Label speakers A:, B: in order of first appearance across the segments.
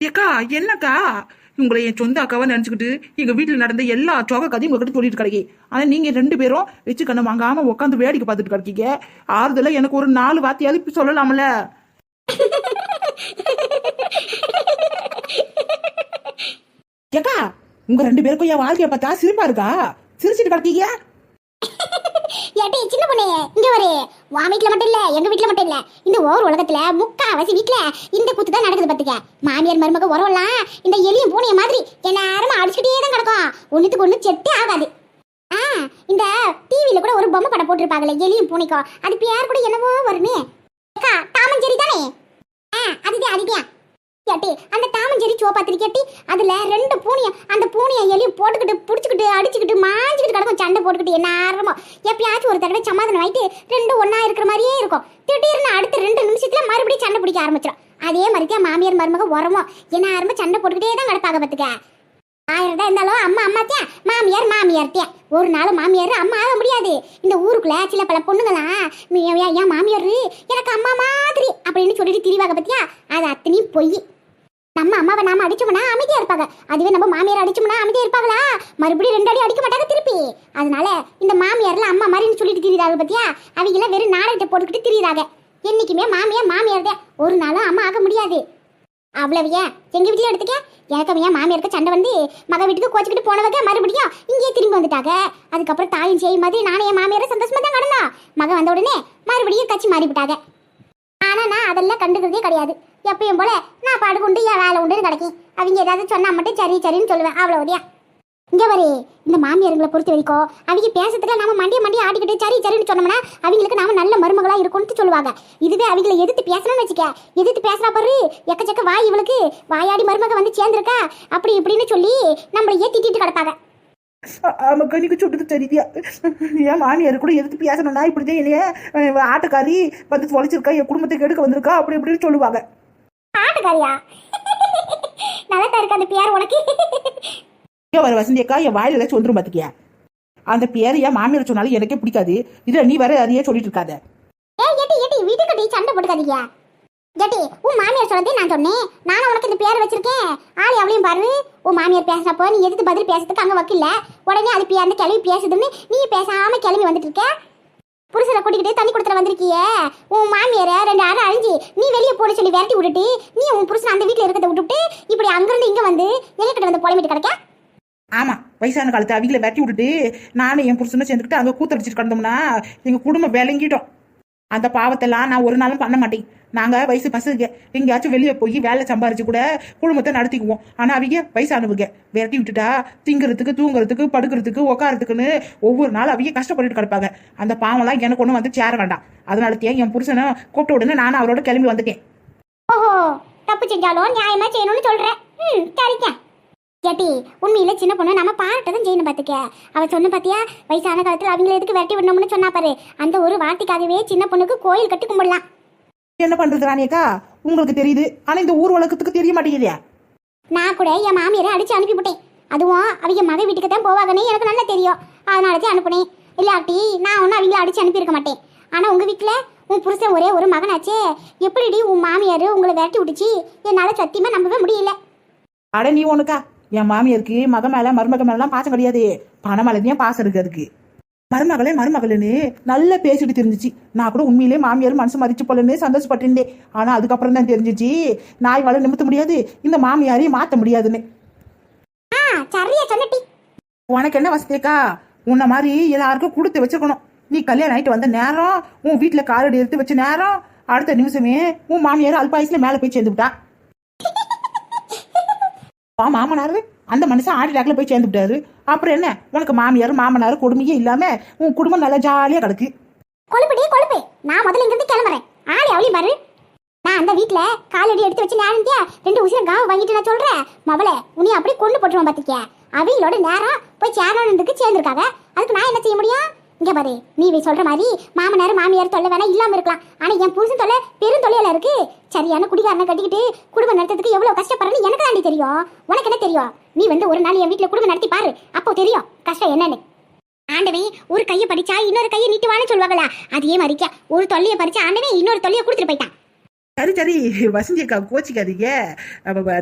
A: ஏக்கா என்னக்கா? உங்களை என் சொந்த அக்காவை நினைச்சுக்கிட்டு எங்க வீட்டுல நடந்த எல்லா சோக கதையும் உங்ககிட்ட சொல்லிட்டு கிடைக்கி ஆனா நீங்க ரெண்டு பேரும் வச்சு கண்ணு வாங்காம உட்காந்து வேடிக்கை பார்த்துட்டு கிடைக்கீங்க. ஆறுதல எனக்கு ஒரு நாலு வார்த்தையாவது இப்ப சொல்லலாம்ல. ஏக்கா உங்க ரெண்டு பேருக்கும் என் வாழ்க்கைய பார்த்தா சிரிப்பா இருக்கா? சிரிச்சிட்டு கிடக்கீங்க?
B: ஏட்டி சின்ன பொண்ணு இங்க வரு. வா வீட்ல மட்டும் இல்ல எங்க வீட்ல மட்டும் இல்ல. இந்த ஓர் உலகத்துல முக்காவாசி வீட்ல இந்த கூத்து தான் நடக்குது பாத்துக்க. மாமியார் மருமக உறவெல்லாம் இந்த எலியும் பூனைய மாதிரி எல்லாரும் அடிச்சுட்டே தான் கிடக்கும். ஒண்ணுத்துக்கு ஒண்ணு செட்டே ஆகாது. ஆ இந்த டிவில கூட ஒரு பொம்மை படம் போட்டிருப்பாங்கல்ல எலியும் பூனைக்கும். அது பேர் கூட என்னவோ வருமே. அக்கா தானே ஆ அதுதான் அதுதான். கேட்டி அந்த டாமஞ்சேரி சோ பார்த்திருக்கேட்டி அதுல ரெண்டு பூனைய அந்த பூனைய எலியும் போட்டுக்கிட்டு புடிச்சுக்கிட்டு அடிச்சுக்கிட்டு மாஞ்சிக்கிட்டு கிடக்கும். சண்டை போட்டுக்கிட்டு என்ன ஆரம்பம் எப்பயாச்சும் ஒரு தடவை சமாதானம் ஆயிட்டு ரெண்டு ஒன்னா இருக்கிற மாதிரியே இருக்கும். திடீர்னு அடுத்த ரெண்டு நிமிஷத்துல மறுபடியும் சண்டை பிடிக்க ஆரம்பிச்சிடும் அதே மாதிரி தான் மாமியார் மருமக உரமும் என்ன ஆரம்ப சண்டை போட்டுக்கிட்டே தான் கிடப்பாங்க பத்துக்க ஆயிரம் தான் இருந்தாலும் அம்மா அம்மா தியா மாமியார் மாமியார் தியா ஒரு நாள் மாமியார் அம்மா ஆக முடியாது. இந்த ஊருக்குள்ள சில பல பொண்ணுங்களாம் "நீ ஏன் ஏன் மாமியார்? எனக்கு அம்மா மாதிரி அப்படின்னு சொல்லிட்டு திரிவாங்க பத்தியா அது அத்தனையும் பொய். நம்ம அம்மாவை நாம அடிச்சோம்னா அமைதியா இருப்பாங்க. அதுவே நம்ம மாமியார் அடிச்சோம்னா அமைதியா இருப்பாங்களா? மறுபடியும் ரெண்டு அடி அடிக்க மாட்டாங்க திருப்பி. அதனால இந்த மாமியார்ல அம்மா மாதிரின்னு சொல்லிட்டு திரியுறாங்க பத்தியா? அவங்க எல்லாம் வெறும் நாடகத்தை போட்டுக்கிட்டு திரியுறாங்க. என்னைக்குமே மாமியார் மாமியார் தான் ஒரு நாளும் அம்மா ஆக முடியாது. அவ்வளவு ஏன்? எங்க வீட்லயும் எடுத்துக்க. எனக்கு ஏன் மாமியாருக்கு சண்டை வந்து மக வீட்டுக்கு கோச்சிக்கிட்டு போனவங்க மறுபடியும் இங்கேயே திரும்பி வந்துட்டாங்க. அதுக்கப்புறம் தாயும் செய்யும் மாதிரி நானும் என் மாமியார சந்தோஷமா தான் கடனா மக வந்த உடனே மறுபடியும் கட்சி மாறிவிட்டாங்க. அதெல்லாம் கண்டுக்கிறதே கிடையாது. எப்பயும் போல நான் பாடு உண்டு என் வேலை உண்டுன்னு கிடைக்கும் அவங்க ஏதாவது சொன்னா மட்டும் சரி சரின்னு சொல்லுவேன். அவ்வளோ அவ்வளவுதியா இங்க வரு இந்த மாமியாருங்களை பொறுத்த வரைக்கும் அவங்க பேசுறதுல நாம மண்டிய மண்டிய ஆடிக்கிட்டு சரி சரின்னு சொன்னோம்னா அவங்களுக்கு நாம நல்ல மருமகளா இருக்கும்னு சொல்லுவாங்க. இதுவே அவங்கள எதிர்த்து பேசணும்னு வச்சுக்க. எதிர்த்து பேசுறா பாரு எக்கச்சக்க வாய் இவளுக்கு. வாயாடி மருமக வந்து சேர்ந்திருக்கா. அப்படி இப்படின்னு சொல்லி நம்மளையே ஏத்திட்டு கிடப்பாங்க.
A: ஆமாக்கா நீங்க சொல்றது தெரியுதியா என் மாமியார் கூட எதுக்கு பேசணும்னா இப்படிதான் என்னைய அஹ், ஆட்டக்காரி வந்து தொலைச்சிருக்கா என் குடும்பத்தை கெடுக்க வந்திருக்கா அப்படி இப்படின்னு சொல்லுவாங்க.
B: ஆட்டுக்காரியா? நல்லா தான் இருக்கு அந்த பேர் உனக்கு.
A: இங்க வர வசந்தி அக்கா என் வாயில ஏதாச்சும் வந்துரும் பாத்துக்கியா? அந்த பேரை என் மாமியார் சொன்னாலும் எனக்கே பிடிக்காது. இதுல நீ வேற அதையே சொல்லிட்டு இருக்காத.
B: ஏய் ஏட்டி ஏட்டி வீட்டுக்கட்டி சண்டை போட்டுக்காதீங்க. ஜட்டி உன் மாமியார் சொல்றதே நான் சொன்னேன். நானும் உனக்கு இந்த பேர் வச்சிருக்கேன். ஆள் எவ்வளையும் பாரு. உன் மாமியார் பேசுறப்போ நீ எதுக்கு பதில் பேசுறதுக்கு அங்கே வக்கில்ல? உடனே அது பே- அந்த பேசுதுன்னு நீ பேசாம கிளம்பி வந்துட்டு இருக்க புருஷனை கூட்டிக்கிட்டு தண்ணி கொடுத்துட வந்திருக்கியே. உன் மாமியார ரெண்டு அரை அழிஞ்சு நீ வெளியே போட சொல்லி விரட்டி விட்டுட்டு நீ உன் புருஷன் அந்த வீட்டில் இருக்கிறத விட்டுட்டு இப்படி அங்கிருந்து இங்கே வந்து எங்ககிட்ட வந்து புலம்பிட்டு கிடைக்க?
A: ஆமா வயசான காலத்து அவங்கள வெட்டி விட்டுட்டு நானும் என் புருஷனும் சேர்ந்துக்கிட்டு அங்க கூத்தடிச்சிட்டு கிடந்தோம்னா எங்கள் குடும்பம் விளங்கிட்டோம். அந்த பாவத்தெல்லாம் நான் ஒரு நாளும் பண்ண மாட்டேன். நாங்கள் வயசு பசங்க எங்கேயாச்சும் வெளியே போய் வேலை சம்பாரிச்சு கூட குடும்பத்தை நடத்திக்குவோம். ஆனால் அவங்க வயசானவங்க விரட்டி விட்டுட்டா திங்கிறதுக்கு தூங்குறதுக்கு படுக்கிறதுக்கு உட்காரத்துக்குன்னு ஒவ்வொரு நாள் அவங்க கஷ்டப்பட்டுட்டு கிடப்பாங்க. அந்த பாவம்லாம் எனக்கு ஒன்றும் வந்து சேர வேண்டாம். அதனால தான் என் புருஷனை கூப்பிட்ட உடனே நானும் அவரோட கிளம்பி வந்துட்டேன்.
B: ஓஹோ தப்பு செஞ்சாலும் நியாயமா செய்யணும்னு சொல்றேன் ம் சரிங்க ஏட்டி உண்மையில சின்ன பொண்ணு நம்ம பாட்டதும் செய்யணும் பாத்துக்க. அவ சொன்ன பாத்தியா வயசான காலத்துல அவங்கள எதுக்கு விரட்டி விடணும்னு சொன்னா பாரு. அந்த ஒரு வார்த்தைக்காகவே சின்ன பொண்ணுக்கு கோயில் கட்டி கும்பிடலாம்.
A: என்ன பண்றது ராணியக்கா உங்களுக்கு தெரியுது. ஆனா இந்த ஊர் உலகத்துக்கு தெரிய மாட்டேங்குதே.
B: நான் கூட என் மாமியாரை அடிச்சு அனுப்பிவிட்டேன் அதுவும் அவங்க மக வீட்டுக்கு தான் போவாங்கன்னு எனக்கு நல்லா தெரியும். அதனால தான் அனுப்புனேன். இல்லாட்டி நான் ஒன்றும் அவங்கள அடிச்சு அனுப்பியிருக்க மாட்டேன். ஆனா உங்க வீட்டுல உன் புருஷன் ஒரே ஒரு மகனாச்சே. எப்படிடி உன் மாமியார் உங்களை விரட்டி விட்டுச்சு? என்னால சத்தியமா நம்பவே முடியல.
A: அட நீ ஒண்ணுக்கா என் மாமியாருக்கு மக மேல மருமக மேலாம் பாசம் கிடையாது. பணம் மேலதான் பாசம் இருக்கு அதுக்கு. மருமகளே மருமகளுன்னு நல்லா பேசிட்டு தெரிஞ்சிச்சு. நான் கூட உண்மையிலே மாமியார் மனசு மதிச்சு போலன்னு சந்தோஷப்பட்டிருந்தேன் ஆனா அதுக்கப்புறம் தான் தெரிஞ்சிச்சு. நாய் வாழ நிமித்த முடியாது. இந்த மாமியாரையும் மாத்த முடியாதுன்னு. உனக்கு என்ன வசதிக்கா உன்ன மாதிரி எல்லாருக்கும் கொடுத்து வச்சிருக்கணும் நீ கல்யாணம் ஆயிட்டு வந்த நேரம் உன் வீட்டுல காலடி எடுத்து வச்ச நேரம் அடுத்த நிமிஷமே உன் மாமியார் அல்பாயுசுல மேல போய் சேர்ந்து பா மாமனார் அந்த மனுஷன் ஆடி டாக்ல போய் சேர்ந்து விட்டாரு அப்புறம் என்ன? உனக்கு மாமியார் மாமனார் கொடுமையே இல்லாம உன் குடும்பம் நல்லா ஜாலியா கிடக்கு.
B: கொழுப்புடி கொழுப்பு. நான் முதல்ல இங்கிருந்து கிளம்புறேன். ஆளி அவளையும் பாரு. நான் அந்த வீட்ல காலடி எடுத்து வச்சு நேரந்தியா ரெண்டு உசிரம் காவு வாங்கிட்டு நான் சொல்றேன். மவளே உன்னை அப்படியே கொண்டு போட்டுருவான் பாத்துக்க அவங்களோட நேரம் போய் சேரணுன்றதுக்கு சேர்ந்துருக்காங்க அதுக்கு நான் என்ன செய்ய முடியும்? இங்க பாரு நீ இவை சொல்ற மாதிரி மாமனார் மாமியார் தொல்லை வேணா இல்லாம இருக்கலாம். ஆனா என் புருஷன் தொல்லை பெரும் தொல்லையில இருக்கு. சரியான குடிகாரனை கட்டிக்கிட்டு குடும்பம் நடத்துறதுக்கு எவ்வளவு கஷ்டப்படுறேன்னு எனக்கு தாண்டி தெரியும். உனக்கு என்ன தெரியும்? நீ வந்து ஒரு நாள் என் வீட்டுல குடும்பம் நடத்தி பாரு. அப்போ தெரியும் கஷ்டம் என்னன்னு. ஆண்டவே ஒரு கையை படிச்சா இன்னொரு கையை நீட்டுவான்னு சொல்லுவாங்களா அதே மாதிரிக்கா ஒரு தொல்லையை படிச்சா ஆண்டவே இன்னொரு தொல்லையை கொடுத்துட்டு போயிட்டான்.
A: சரி சரி. வசந்தி அக்கா கோச்சிக்காதீங்க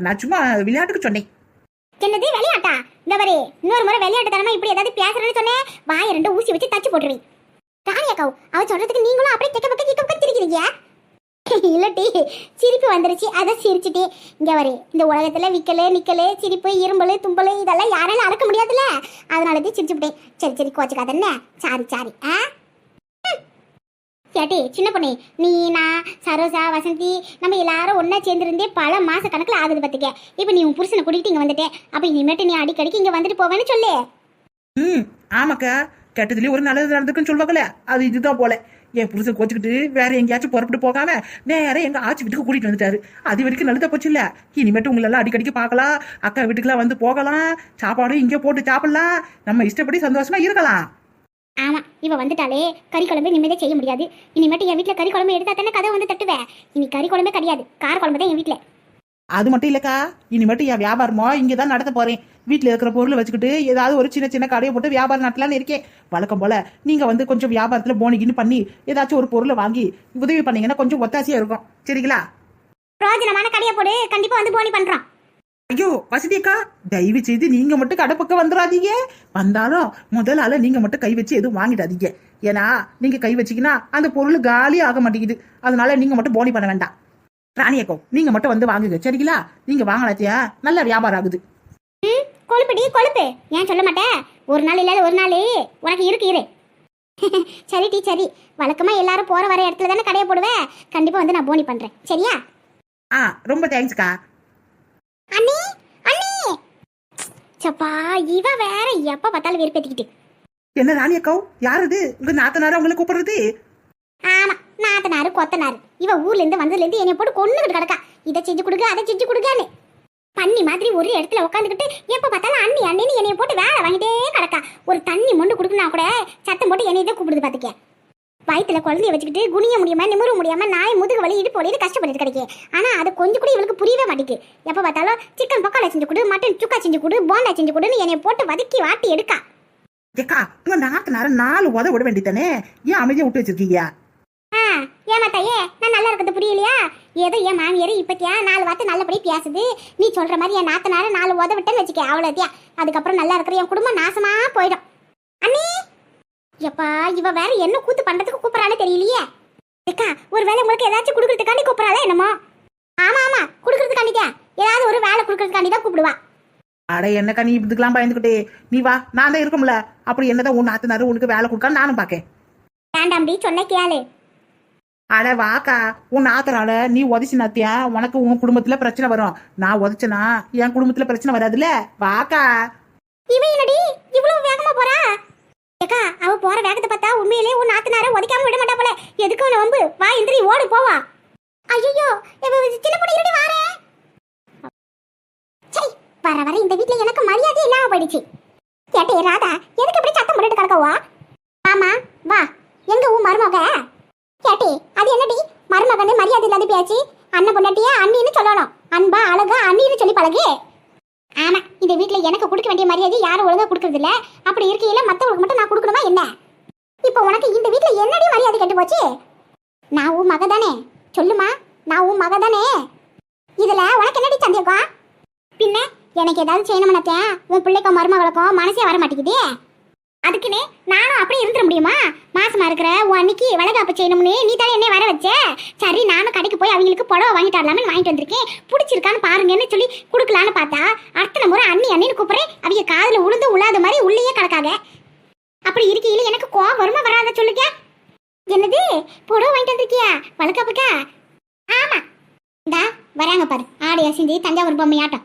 A: நான் சும்மா விளையாட்டுக்கு சொன்னேன்.
B: என்னது விளையாட்டா? இந்த பாரு இன்னொரு முறை விளையாட்டு தரமா இப்படி ஏதாவது பேசுறேன்னு சொன்னேன் வாயை ரெண்டு ஊசி வச்சு தச்சு போட்டுருவேன் ராணி அக்காவு அவ சொல்றதுக்கு நீங்களும் அப்படியே கெக்க பக்க கிக்க பக்க சிரிக்கிறீங்க இல்லட்டி சிரிப்பு வந்துருச்சு அதை சிரிச்சுட்டு இங்க வரே இந்த உலகத்துல விற்கலு நிக்கலு சிரிப்பு இரும்பல் தும்பலு இதெல்லாம் யாராலும் அறக்க முடியாதுல்ல? அதனால தான் சிரிச்சுவிட்டேன் சரி சரி கோச்சுக்காதண்ணே சாரி சாரி ஆ? ஏட்டி சின்ன பொண்ணு நீ நான் சரோசா வசந்தி நம்ம எல்லாரும் ஒன்றா சேர்ந்துருந்தே பல மாச கணக்கில் ஆகுது பார்த்துக்க இப்போ நீ உன் புருஷனை கூட்டிகிட்டு இங்கே வந்துட்டே. அப்போ இனிமேட்டு நீ அடிக்கடிக்கு இங்கே வந்துட்டு போவேன்னு சொல்லு.
A: ம் ஆமாக்கா. கெட்டதுலேயே ஒரு நல்லது நடந்துக்குன்னு சொல்லுவாங்கல்ல அது இதுதான் போல. என் புருஷன் கோச்சுக்கிட்டு வேற எங்கேயாச்சும் புறப்பட்டு போகாம நேரம் எங்க ஆச்சி வீட்டுக்கு கூட்டிட்டு வந்துட்டாரு. அது வரைக்கும் நல்லதா போச்சு இல்ல. இனிமேட்டு உங்களெல்லாம் அடிக்கடிக்கு பார்க்கலாம். அக்கா வீட்டுக்குலாம் வந்து போகலாம். சாப்பாடும் இங்கே போட்டு சாப்பிடலாம். நம்ம இஷ்டப்படி சந்தோஷமா இருக்கலாம்.
B: ஆமா இவ வந்துட்டாலே கறி குழம்பு நிம்மதியா செய்ய முடியாது. இனிமேட்டு என் வீட்ல கறி குழம்பு எடுத்தா தானே கதை வந்து தட்டுவேன் இனி கறி குழம்பே கிடையாது. கார குழம்பு தான் என் வீட்ல.
A: அது மட்டும் இல்லக்கா. இனிமேட்டு என் வியாபாரமோ இங்கே தான் நடத்த போறேன். வீட்டில் இருக்கிற பொருளை வச்சுக்கிட்டு ஏதாவது ஒரு சின்ன சின்ன கடையை போட்டு வியாபாரம் நடத்தலாம்னு இருக்கேன். வழக்கம் போல நீங்க வந்து கொஞ்சம் வியாபாரத்தில் போனிகின்னு பண்ணி ஏதாச்சும் ஒரு பொருளை வாங்கி உதவி பண்ணீங்கன்னா கொஞ்சம் ஒத்தாசியா இருக்கும். சரிங்களா?
B: பிரோஜனமான கடையை போடு. கண்டிப்பா வந்து போனி பண்றோம்.
A: ஐயோ வசதி அக்கா தயவு செய்து நீங்க மட்டும் கடை பக்கம் வந்துடாதீங்க வந்தாலும் முதல் ஆள நீங்க மட்டும் கை வச்சு எதுவும் வாங்கிடாதீங்க. ஏன்னா நீங்க கை வச்சீங்கன்னா அந்த பொருள் காலி ஆக மாட்டேங்குது. அதனால நீங்க மட்டும் போனி பண்ண வேண்டாம். ராணி அக்கோ நீங்க மட்டும் வந்து வாங்குங்க. சரிங்களா? நீங்க வாங்கலாத்தியா நல்ல வியாபாரம் ஆகுது.
B: கொழுப்புடி கொழுப்பு ஏன் சொல்ல மாட்டேன்? ஒரு நாள் இல்லாத ஒரு நாள். உனக்கு இருக்கு இரு. சரி டீ சரி. வழக்கமா எல்லாரும் போற வர இடத்துல தானே கடையை போடுவேன் கண்டிப்பா வந்து நான் போனி பண்றேன். சரியா?
A: ஆ ரொம்ப தேங்க்ஸ்க்கா
B: அண்ணி சப்பா இவ வேற எப்ப பார்த்தாலும் வெறுப்பேத்திக்கிட்டு.
A: என்ன ராணி அக்கோ யார் இது? உங்க நாத்தனார உங்களை கூப்பிடுறது?
B: ஆமா நாத்தனாரு கொத்தனாரு. இவ ஊர்ல இருந்து வந்ததுல இருந்து என்னை போட்டு கொண்டுகிட்டு கிடக்கா. இதை செஞ்சு கொடுக்க அதை செஞ்சு கொடுக்கான்னு. பண்ணி மாதிரி ஒரு இடத்துல உட்காந்துக்கிட்டு எப்ப பார்த்தாலும் அண்ணி அண்ணின்னு என்னைய போட்டு வேலை வாங்கிட்டே கிடக்கா. ஒரு தண்ணி மொண்டு கொடுக்கணும் கூட சத்தம் போட்டு என்னைய தான் கூப்பிடுது பாத்துக்க வயித்துல குழந்தைய வச்சுக்கிட்டு குனிய முடியாம நிமிர முடியாம நாய் முதுகு வலி இடுப்பு வலின்னு கஷ்டப்பட்டு கிடைக்கு. ஆனா அது கொஞ்சம் கூட இவளுக்கு புரியவே மாட்டேங்குது. எப்ப பார்த்தாலும் சிக்கன் பக்காளா செஞ்சு கொடு மட்டன் சுக்கா செஞ்சு கொடு போண்டா செஞ்சு கொடுன்னு என்னைய போட்டு வதக்கி வாட்டி எடுக்கா.
A: ஏக்கா உங்க நாத்தனார நாலு உத விட வேண்டியதானே ஏன் அமைதியா விட்டு வச்சிருக்கீங்க?
B: ஆ ஏமா தாயே நான் நல்லா இருக்கிறது புரியலையா? ஏதோ என் மாமியார் இப்பத்தியா நாலு வார்த்தை நல்லபடி பேசுது. நீ சொல்ற மாதிரி என் நாத்தனார நாலு உத விட்டேன்னு வச்சுக்க அவ்வளோத்தியா அதுக்கப்புறம் நல்லா இருக்கிற என் குடும்பம் நாசமா போயிடும். எப்பா இவ வேற என்ன கூத்து பண்றதுக்கு கூப்பிடறான்னு தெரியலையே. அக்கா ஒரு வேலை உங்களுக்கு ஏதாச்சும் கொடுக்கறதுக்காண்டி கூப்பிடறாளா என்னமோ? ஆமா ஆமா கொடுக்கறதுக்காண்டிக்கா ஏதாவது ஒரு வேலை கொடுக்கறதுக்காண்டி தான் கூப்பிடுவா.
A: அட என்னக்கா நீ இதுக்கெல்லாம் பயந்துக்கிட்டே நீ வா நான் தான் இருக்கும்ல. அப்படி என்னதான் உன் நாத்தனாரு உனக்கு வேலை கொடுக்க நானும் பார்க்கேன்
B: வேண்டாம்டி சொன்ன கேளு.
A: அட வாக்கா உன் நாத்தனால நீ உதச்சினாத்தியா? உனக்கு உன் குடும்பத்துல பிரச்சனை வரும். நான் உதச்சனா? என் குடும்பத்துல பிரச்சனை வராதுல்ல? வாக்கா.
B: இவ என்னடி இவ்வளவு வேகமா போறா? ஏக்கா அவ போற வேகத்தை பார்த்தா உண்மையிலே உன் நாத்தனார உதைக்காம விட மாட்டா போல. எதுக்கு அவன வம்பு? வா எந்திரி ஓடு போவா. ஐயோ சின்ன பொண்ணு இருடி வாரே. சரி வர வர இந்த வீட்ல எனக்கு மரியாதை இல்லாம போயிடுச்சு. கேட்டே ராதா எதுக்கு இப்படி சத்தம் போட்டுட்டு கிடக்கவா? ஆமா வா எங்க உன் மருமக? கேட்டே அது என்னடி? மருமகன்னு மரியாதை இல்லாத பேச்சு? அண்ணன் பொண்டாட்டியா அண்ணின்னு சொல்லணும். அன்பா அழகா அண்ணின்னு சொல்லி பழகு. ஆமா இந்த வீட்ல எனக்கு கொடுக்க வேண்டிய மரியாதை யாரும் ஒழுங்கா கொடுக்கறது இல்ல அப்படி இருக்கையில மத்தவங்களுக்கு மட்டும் நான் கொடுக்கணுமா என்ன? இப்போ உனக்கு இந்த வீட்ல என்னடி மரியாதை கெட்டு போச்சு? நான் உன் மக தானே. சொல்லுமா நான் உன் மக தானே? இதுல உனக்கு என்னடி சந்தேகம்? பின்ன எனக்கு ஏதாவது செய்யணும்னத்தேன் உன் பிள்ளைக்கும் மருமகளுக்கும் மனசே வர மாட்டேங்குதே அதுக்குன்னு நானும் அப்படியே இருந்துட முடியுமா? மாசமா இருக்கிற உன் அன்னைக்கு வளகாப்பு செய்யணும்னு நீ தானே என்ன வர வச்ச? சரி நானும் கடைக்கு போய் அவங்களுக்கு புடவை வாங்கிட்டு வரலாம்னு வாங்கிட்டு வந்திருக்கேன். பிடிச்சிருக்கான்னு பாருங்கன்னு சொல்லி கொடுக்கலான்னு பார்த்தா அடுத்த முறை அண்ணி அண்ணின்னு கூப்பிடுறேன். அவங்க காதில் உளுந்து உழாத மாதிரி உள்ளேயே கிடக்காக அப்படி இருக்கையில எனக்கு கோவம் வருமா வராத சொல்லுங்க? என்னது? புடவை வாங்கிட்டு வந்திருக்கியா? வளர்க்காப்புக்கா ஆமா. இந்தா வராங்க பாரு. ஆடையா சிந்தி தஞ்சாவூர் பொம்மையாட்டம்.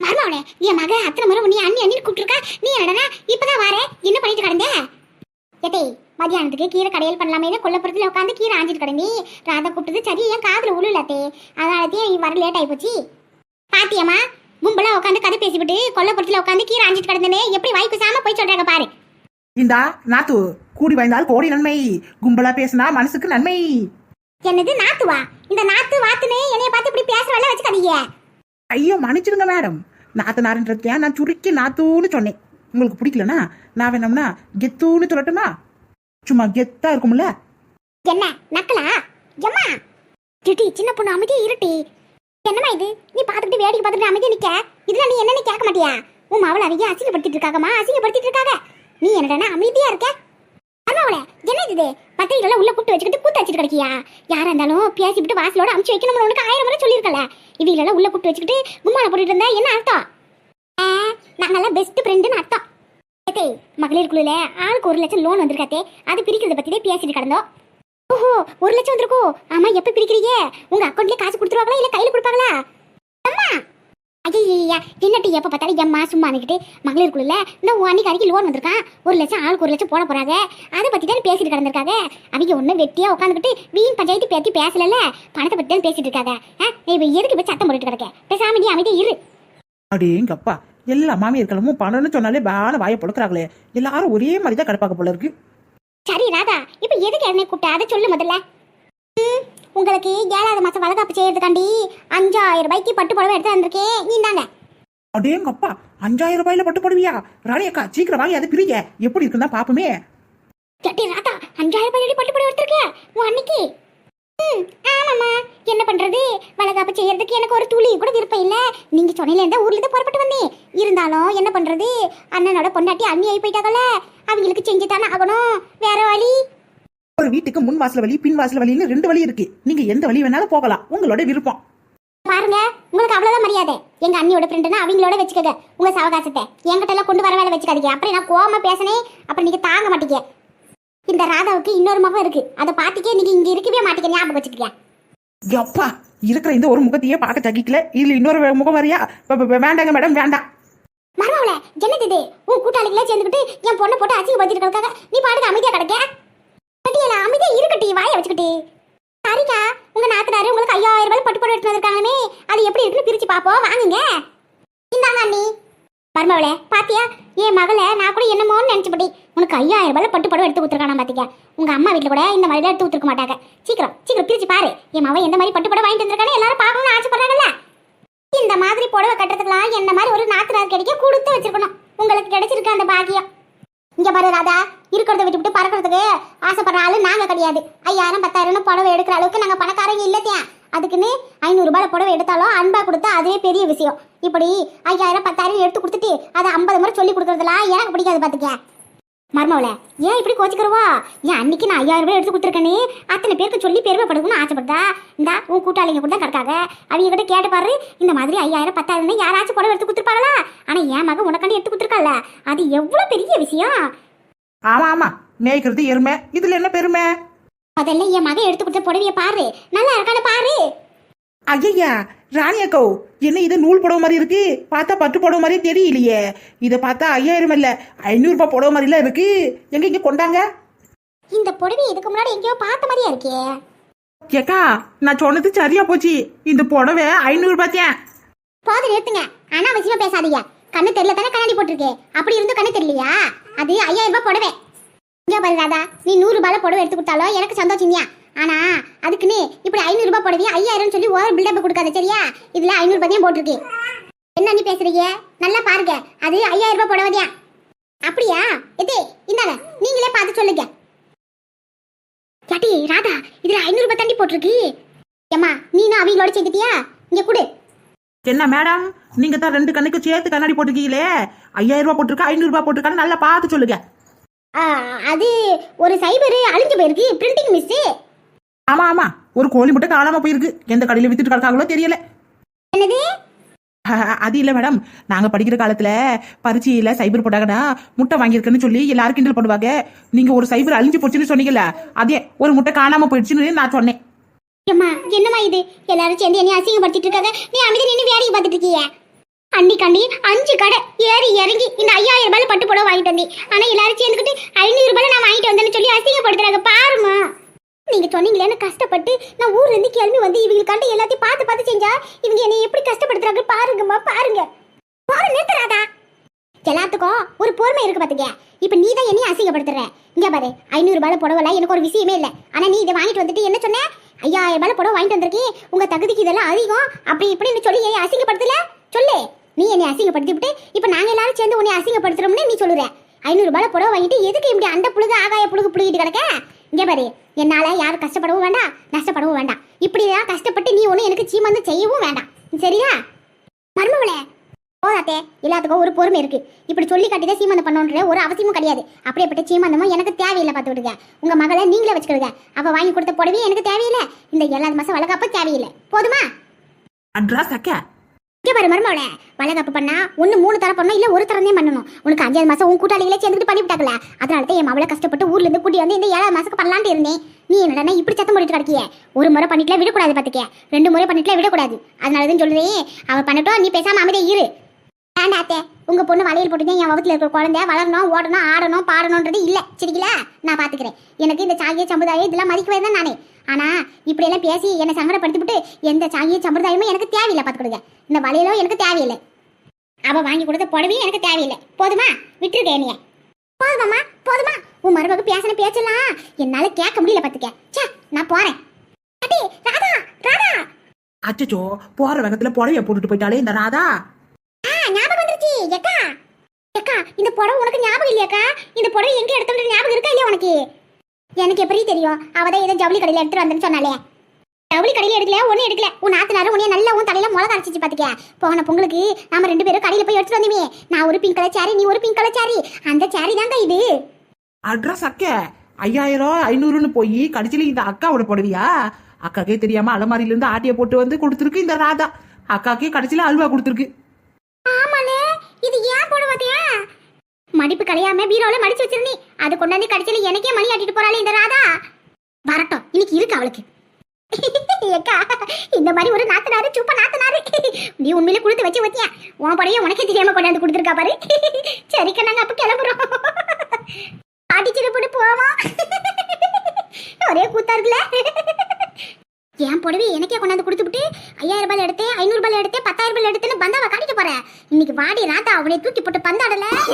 B: மருமவனே என் மக அத்தனை முறை நீ அண்ணி அண்ணி கூப்பிட்டுருக்கா. நீ என்னடா இப்பதான் வாரே என்ன பண்ணிட்டு கிடந்த? ஏட்டே மதியானத்துக்கு கீரை கடையல் பண்ணலாமே கொல்லப்புறத்துல உட்காந்து கீரை ஆஞ்சிட்டு கிடந்தி. ராதா கூப்பிட்டது சரி என் காதுல உழுலத்தே அதனாலத்தையும் வர லேட் ஆகி போச்சு. பாத்தியம்மா கும்பலா உட்காந்து கதை பேசிவிட்டு கொல்லப்புறத்துல உட்காந்து கீரை ஆஞ்சிட்டு கிடந்தனே. எப்படி வாய் பேசாம போய் சொல்றாங்க பாரு.
A: இந்தா நாத்து கூடி வாய்ந்தால் கோடி நன்மை. கும்பலா பேசினா மனசுக்கு நன்மை.
B: என்னது நாத்துவா? இந்த நாத்து வாத்துனே என்னைய பார்த்து இப்படி பேசுற வச்சுக்காதீங்க.
A: ஐயோ மன்னிச்சிடுங்க மேடம் நாத்தனாருன்றதுக்கே நான் சுருக்கி நாத்தூன்னு சொன்னேன். உங்களுக்கு பிடிக்கலனா நான் வேணும்னா கெத்தூன்னு சொல்லட்டுமா? சும்மா கெத்தா இருக்கும்ல?
B: என்ன நக்கலா? எம்மா? டிடி சின்ன பொண்ணு அமைதியே இருட்டி. என்னம்மா இது? நீ பாத்துக்கிட்டு வேடிக்கை பார்த்துட்டு அமைதியா நிக்க. இதுல நீ என்னன்னு கேட்க மாட்டியா? உன் மாவள அவங்க அசிங்கப்படுத்திட்டு இருக்காங்கம்மா அசிங்கப்படுத்திட்டு இருக்காங்க நீ என்னடா அமைதியா இருக்க? அம்மாவள என்ன இது? பத்திரிகைல உள்ள கூப்பிட்டு வச்சுக்கிட்டு கூத்து வச்சுட்டு கிடைக்கியா? யாரா இருந்தாலும் பேசிவிட்டு வாசலோட அமுச்சு வைக்கணும்னு உனக்கு ஆயிரம் முறை சொல்லியிருக்கல. இவங்களெல்லாம் உள்ள கூட்டு வச்சுக்கிட்டு கும்மால போட்டுட்டு இருந்தா என்ன அர்த்தம்? ஆ, நாங்கெல்லாம் பெஸ்ட் ஃப்ரெண்டுன்னு அர்த்தம். ஏத்தே, மகளிர் குழுல ஆளுக்கு ஒரு லட்சம் லோன் வந்திருக்காத்தே அது பிரிக்கிறத பத்தி பேசிட்டு கிடந்தோம். ஓஹோ ஒரு லட்சம் வந்திருக்கோ? ஆமா எப்ப பிரிக்கிறீங்க? உங்க அக்கௌண்ட்லயே காசு கொடுத்துருவாங்களா? இல்ல கையில கொடுப்பாங்களா? ஐயா என்னட்டி எப்ப பார்த்தாலும் எம்மா சும்மா நிக்கிட்டு மகளிர் குழுல இந்த அன்னைக்கு லோன் வந்திருக்கான். ஒரு லட்சம் ஆளுக்கு ஒரு லட்சம் போட போறாங்க. அதை பத்தி தான் பேசிட்டு கிடந்திருக்காங்க. அவங்க ஒன்னும் வெட்டியா உட்காந்துக்கிட்டு வீண் பஞ்சாயத்து பத்தி பேசலல்ல. பணத்தை பத்தி தான் பேசிட்டு இருக்காங்க. ஆ, இப்ப எதுக்கு இப்ப சத்தம் போட்டுட்டு கிடக்க? பேசாம நீ அமைதியா இரு.
A: அடேங்கப்பா எல்லா மாமியார்களும் பணம்னு சொன்னாலே பான வாயை பொழுக்கிறாங்களே எல்லாரும் ஒரே மாதிரி தான் கிடப்பாக்க போல இருக்கு.
B: சரி ராதா இப்ப எதுக்கு என்ன கூப்பிட்ட? அதை சொல்லு முதல்ல. உங்களுக்கு ஏழாவது மாசம் வளகாப்பு செய்யறதுக்காண்டி அஞ்சாயிரம் ரூபாய்க்கு பட்டு புடவை எடுத்து வந்திருக்கேன் நீந்தாங்க
A: அடேங்கப்பா அஞ்சாயிரம் ரூபாயில பட்டு போடுவியா? ராணி அக்கா சீக்கிரம் வாங்கி அதை பிரிங்க. எப்படி இருக்குன்னு பாப்போமே.
B: சட்டி ராதா அஞ்சாயிரம் ரூபாய் பட்டு புடவை எடுத்திருக்க? உன் அன்னைக்கு. ம், ஆமாம்மா. என்ன பண்றது? வளகாப்பு செய்யறதுக்கு எனக்கு ஒரு துளி கூட விருப்பம் இல்ல. நீங்க சொன்னையில இருந்தா ஊர்ல இருந்து புறப்பட்டு வந்தேன். இருந்தாலும் என்ன பண்றது? அண்ணனோட பொண்டாட்டி அண்ணி ஆகி போயிட்டாங்கல்ல அவங்களுக்கு செஞ்சு தானே ஆகணும். வேற வழி?
A: ஒரு வீட்டுக்கு முன் வாசல் வழி பின் வாசல் வழின்னு ரெண்டு வழி இருக்கு. நீங்க எந்த வழி வேணாலும் போகலாம். உங்களோட விருப்பம்.
B: பாருங்க உங்களுக்கு அவ்வளவுதான் மரியாதை. எங்க அண்ணியோட ஃப்ரெண்டுனா அவங்களோட வச்சுக்கோங்க. உங்க சவகாசத்தை. என்கிட்ட எல்லாம் கொண்டு வர வேலை வச்சுக்காதீங்க. அப்புறம் நான் கோவமா பேசினேன் அப்புறம் நீங்க தாங்க மாட்டீங்க. இந்த ராதாவுக்கு இன்னொரு முகம் இருக்கு. அதை பார்த்துக்கே நீங்க இங்க இருக்கவே மாட்டீங்க. ஞாபகம் வச்சுக்கீங்க.
A: எப்பா இருக்கிற இந்த ஒரு முகத்தையே பார்க்க சகிக்கல இதுல இன்னொரு முகம் வரியா? வேண்டாங்க மேடம் வேண்டாம்.
B: மருமவள என்னது இது? உன் கூட்டாளிகளே சேர்ந்துக்கிட்டு என் பொண்ணை போட்டு அசிங்க கிடக்காக நீ பாட்டுக்கு அமைதியா கிடக்க? கட்டியல அமைதியா இருக்கட்டி வாய வச்சுக்கிட்டு. சரிக்கா உங்க நாத்தனாரு உங்களுக்கு ஐயாயிரம் ரூபாய் பட்டு போட்டு எடுத்து வந்திருக்காங்கமே அது எப்படி இருக்குன்னு பிரிச்சு பாப்போம் வாங்குங்க. இந்தாங்க அண்ணி. பர்மாவளே பாத்தியா என் மகளை நான் கூட என்னமோன்னு நினைச்சபடி உனக்கு ஐயாயிரம் ரூபாய் பட்டு படம் எடுத்து கொடுத்துருக்கானா பாத்திக்க உங்க அம்மா வீட்டுல கூட இந்த மாதிரி எடுத்து கொடுத்துருக்க மாட்டாங்க. சீக்கிரம் சீக்கிரம் பிரிச்சு பாரு. என் மவன் எந்த மாதிரி பட்டு படம் வாங்கிட்டு வந்திருக்கானே எல்லாரும் பார்க்கணும்னு ஆசைப்படுறாங்கல்ல. இந்த மாதிரி புடவை கட்டுறதுக்கெல்லாம் என்ன மாதிரி ஒரு நாத்தனார் கிடைக்க கொடுத்து வச்சிருக்கணும். உங்களுக்கு கிடைச்சிருக்க அந்த பாக்கியம். இங்க பாரு ராதா இருக்கிறத விட்டுவிட்டு பறக்கிறதுக்கு ஆசைப்படுற ஆளு நாங்க கிடையாது. ஐயாயிரம் பத்தாயிரம் புடவை எடுக்கிற அளவுக்கு நாங்க பணக்காரங்க இல்லத்தியா அதுக்குன்னு ஐநூறுரூபாய் புடவை எடுத்தாலும் அன்பா கொடுத்தா அதுவே பெரிய விஷயம். இப்படி ஐயாயிரம் பத்தாயிரம் எடுத்து கொடுத்துட்டு அதை ஐம்பது முறை சொல்லி கொடுக்கறதுலாம் எனக்கு பிடிக்காது பாத்துக்க. மர்மவள ஏன் இப்படி கோச்சிக்கிறவா? ஏன் அன்னைக்கு நான் ஐயாயிரம் ரூபாய் எடுத்து கொடுத்துருக்கேனே? அத்தனை பேருக்கு சொல்லி பெருமைப்படுக்கணும்னு ஆசைப்படுதா? இந்தா உன் கூட்டாளிங்க கூட தான் கிடக்காங்க அவங்க கிட்ட கேட்டு பாரு. இந்த மாதிரி ஐயாயிரம் பத்தாயிரம் யாராச்சும் புடவை எடுத்து கொடுத்துருப்பாங்களா ஆனா என் மகன் உனக்காண்டி எடுத்து கொடுத்துருக்கால அது எவ்வளவு பெரிய விஷயம்?
A: ஆமா ஆமா. மேய்க்கிறது எருமை. இதுல என்ன பெருமை?
B: முதல்ல என் மகன் எடுத்து கொடுத்த புடவைய பாரு. நல்லா இருக்கான்னு பாரு.
A: ஐயா ராணி அக்கோ என்ன இது நூல் புடவை மாதிரி இருக்கு? பார்த்தா பட்டு புடவை மாதிரி தெரியலையே. இதை பார்த்தா ஐயாயிரம் இல்ல ஐநூறு ரூபாய் புடவை மாதிரிலாம் இருக்கு. எங்க இங்க கொண்டாங்க?
B: இந்த புடவை இதுக்கு முன்னாடி எங்கேயோ பார்த்த மாதிரியா இருக்கே.
A: ஏக்கா நான் சொன்னது சரியா போச்சு. இந்த புடவை ஐநூறு ரூபாய்த்தேன்
B: போது நிறுத்துங்க. அனாவசியமா பேசாதீங்க. கண்ணு தெரியல தானே கண்ணாடி போட்டிருக்கு. அப்படி இருந்தும் கண்ணு தெரியலையா? அது ஐயாயிரம் ரூபாய் புடவை. இங்க பாரு ராதா நீ நூறு ரூபாயில புடவை எடுத்து கொடுத்தாலும் எனக்கு சந்தோஷம் ஆனா அதுக்குன்னு இப்படி ஐநூறு ரூபாய் புடவையா ஐயாயிரம் சொல்லி ஒரு பில்டப் கொடுக்காத சரியா? இதுல ஐநூறு ரூபாய் தான் போட்டிருக்கு. என்ன நீ பேசுறீங்க? நல்லா பாருங்க. அது ஐயாயிரம் ரூபாய் புடவை தான் அப்படியா? எதே இந்தாங்க. நீங்களே பார்த்து சொல்லுங்க. யாட்டி ராதா இதுல ஐநூறு ரூபாய் தாண்டி போட்டிருக்கு. ஏம்மா நீனும் அவங்களோட சேர்ந்துட்டியா? இங்க கொடு.
A: என்ன மேடம் நீங்க தான் ரெண்டு கண்ணுக்கு சேர்த்து கண்ணாடி போட்டிருக்கீங்களே. ஐயாயிரம் ரூபாய் போட்டிருக்கா ஐநூறு ரூபாய் போட்டிருக்கான்னு நல்லா பார்த்து சொல்லுங்க.
B: ஆ, அது ஒரு சைபர் அழிஞ்சு போயிருக்கு பிரிண்டிங் மிஸ்
A: ஆமா ஆமா. ஒரு கோழி முட்டை காணாம போயிருக்கு. எந்த கடையில வித்துட்டு கிடக்காங்களோ தெரியல.
B: என்னது?
A: அது இல்ல மேடம். நாங்க படிக்கிற காலத்துல பரீட்சையில சைபர் போட்டாங்கன்னா முட்டை வாங்கியிருக்கேன்னு சொல்லி எல்லாரும் கிண்டல் பண்ணுவாங்க. நீங்க ஒரு சைபர் அழிஞ்சு போச்சுன்னு சொன்னீங்கல்ல அதே ஒரு முட்டை காணாம போயிடுச்சுன்னு நான் சொன்னேன்.
B: அம்மா என்னம்மா இது? எல்லாரும் சேர்ந்து என்னை அசிங்கப்படுத்திட்டு இருக்காங்க நீ அமைதி நின்று வேலையை பார்த்துட்டு இருக்கீங்க அன்னிக்காண்டி அஞ்சு கடை ஏறி இறங்கி இந்த ஐயாயிரம் ரூபாயில பட்டு புடவை வாங்கிட்டு வந்தேன். ஆனா எல்லாரும் சேர்ந்துக்கிட்டு ஐநூறு ரூபாயில நான் வாங்கிட்டு வந்தேன்னு சொல்லி அசிங்கப்படுத்துறாங்க. பாருமா நீங்க சொன்னீங்களேன்னு கஷ்டப்பட்டு நான் ஊர்ல இருந்து கிளம்பி வந்து இவங்களுக்காண்டி எல்லாத்தையும் பார்த்து பார்த்து செஞ்சா இவங்க என்னை எப்படி கஷ்டப்படுத்துறாங்க பாருங்கம்மா பாருங்க. பாரு நிறுத்துறாதா எல்லாத்துக்கும் ஒரு பொறுமை இருக்கு பாத்துக்க. இப்ப நீ தான் என்னையும் அசிங்கப்படுத்துற. இங்க பாரு ஐநூறு ரூபாய் புடவை எனக்கு ஒரு விஷயமே இல்லை. ஆனா நீ இதை வாங்கிட்டு வந்துட்டு என்ன சொன்ன? ஐயாயிரம் ரூபாய் புடவை வாங்கிட்டு வந்திருக்கேன் உங்க தகுதிக்கு இதெல்லாம் அதிகம். அப்படி இப்படின்னு சொல்லி ஏன் அசிங்கப்படுத்தல? சொல்லு. நீ என்னை அசிங்கப்படுத்திவிட்டு இப்ப நாங்க எல்லாரும் சேர்ந்து உன்னை அசிங்கப்படுத்துறோம்னு நீ சொல்லுற. ஐநூறு ரூபாய் புடவை வாங்கிட்டு எதுக்கு இப்படி அந்த புழுக ஆகாய புழுகு புழுகிட்டு கிடக்க? இங்க பாரு என்னால யாரும் கஷ்டப்படவும் வேண்டாம் நஷ்டப்படவும் வேண்டாம் இப்படிதான் கஷ்டப்பட்டு நீ ஒண்ணு எனக்கு சீமந்து செய்யவும் வேண்டாம். சரியா? மருமவளே போதாத்தே எல்லாத்துக்கும் ஒரு பொறுமை இருக்கு. இப்படி சொல்லி காட்டிதான் சீமந்தம் பண்ணணுன்ற ஒரு அவசியமும் கிடையாது. அப்படியேப்பட்ட சீமந்தமும் எனக்கு தேவையில்லை பார்த்து விடுங்க. உங்க மகளை நீங்களே வச்சுக்கிடுங்க. அவ வாங்கி கொடுத்த புடவையும் எனக்கு தேவையில்லை. இந்த ஏழாவது மாசம் வளர்க்கப்ப தேவையில்லை. போதுமா?
A: அட்ரா சக்க
B: இங்க பாரு மருமவளே. வளகாப்பு பண்ணா ஒண்ணு மூணு தர பண்ணணும் இல்லை ஒரு தரந்தே பண்ணணும். உனக்கு அஞ்சாவது மாதம் உன் கூட்டாளிகளே சேர்ந்துட்டு பண்ணி விட்டாக்கல அதனால தான் என் மவளை கஷ்டப்பட்டு ஊர்லேருந்து கூட்டி வந்து இந்த ஏழாவது மாதத்துக்கு பண்ணலான்ட்டு இருந்தேன். நீ என்னடா இப்படி சத்தம் போட்டுட்டு கிடக்கிய? ஒரு முறை பண்ணிட்டுல விடக்கூடாது பார்த்துக்க ரெண்டு முறை பண்ணிட்டுல விடக்கூடாது. அதனால தான் சொல்றேன் அவ பண்ணட்டும் நீ பேசாமல் அமைதியா இரு. வேண்டாத்தே உங்க பொண்ணு வளையல் போட்டுதான் என் வகுத்துல இருக்கிற குழந்தை வளரணும் ஓடணும் ஆடணும் பாடணுன்றது இல்லை. சரிங்களா நான் பாத்துக்கிறேன். எனக்கு இந்த சாகிய சமுதாயம் இதெல்லாம் மதிக்கவே தான் நானே. ஆனா இப்படி எல்லாம் பேசி என்னை சங்கடப்படுத்திவிட்டு எந்த சாகிய சம்பிரதாயமும் எனக்கு தேவையில்லை பாத்துக்கிடுங்க இந்த வளையலும் எனக்கு தேவையில்லை. அவ வாங்கி கொடுத்த புடவையும் எனக்கு தேவையில்லை. போதுமா? விட்டுருக்க என்னைய. போதுமாம்மா போதுமா. உன் மருமக பேசின பேச்செல்லாம் என்னால கேட்க முடியல பாத்துக்க ச்சே நான் போறேன். அடி ராதா ராதா.
A: அச்சச்சோ போற வேகத்துல புடவைய போட்டுட்டு போயிட்டாலே இந்த ராதா.
B: ஆ ஞாபகம் வந்துருச்சு. எக்கா எக்கா இந்த புடவை உனக்கு ஞாபகம் இல்லையாக்கா? இந்த புடவை எங்க எடுத்தோம்னு ஞாபகம் இருக்கா இல்லையா உனக்கு? எனக்கு எப்படி தெரியும்? அவ தான் ஏதோ ஜவுளி கடையில எடுத்துட்டு வந்தேன்னு சொன்னாலே ஜவுளி கடையில எடுக்கல ஒன்னும் எடுக்கல. உன் நாத்தனாரும் உன்னைய நல்லா உன் தலையில முளக அரைச்சிச்சு பாத்துக்க. போன பொங்கலுக்கு நாம ரெண்டு பேரும் கடையில போய் எடுத்துட்டு வந்தோமே. நான் ஒரு பிங்க் கலர் சாரி நீ ஒரு பிங்க் கலர் சாரி அந்த சாரி தாங்க இது.
A: அட்ரா சக்க ஐயாயிரம் ஐநூறுன்னு போய் கடைசியில இந்த அக்காவோட புடவையா? அக்காக்கே தெரியாம அலமாரியில இருந்து ஆட்டிய போட்டு வந்து கொடுத்துருக்கு இந்த ராதா. அக்காக்கே கடைசியில அல்வா கொடுத்துருக்கு.
B: ஆமாலே இது ஏன் புடவையா மடிப்பு கலையாம பீரோல மடிச்சு வச்சிருந்தீ. அது கொண்டாந்து கடிச்சல எனக்கே மணி ஆட்டிட்டு போறாளே இந்த ராதா. வரட்டும் இன்னைக்கு இருக்கு அவளுக்கு. ஏக்கா இந்த மாதிரி ஒரு நாத்தனாரு சூப்ப நாத்தனாரு. நீ உண்மையில கொடுத்து வச்சு வச்சியா உன் படையே உனக்கே தெரியாம கொண்டாந்து கொடுத்துருக்கா பாரு. சரிக்கா நாங்க அப்ப கிளம்புறோம். அடிச்சிட்டு போட்டு போவோம். ஒரே கூத்தா இருக்குல்ல. என் புடவை எனக்கே கொண்டாந்து கொடுத்துட்டு ஐயாயிரம் ரூபாய் எடுத்தேன் ஐநூறு ரூபாய் எடுத்தேன் பத்தாயிரம் ரூபாய் எடுத்தேன்னு பந்தாவை காட்டிட்டு போறேன். இன்னைக்கு வாடி ராதா அவனை தூக்கி போட்டு பந்தாடல.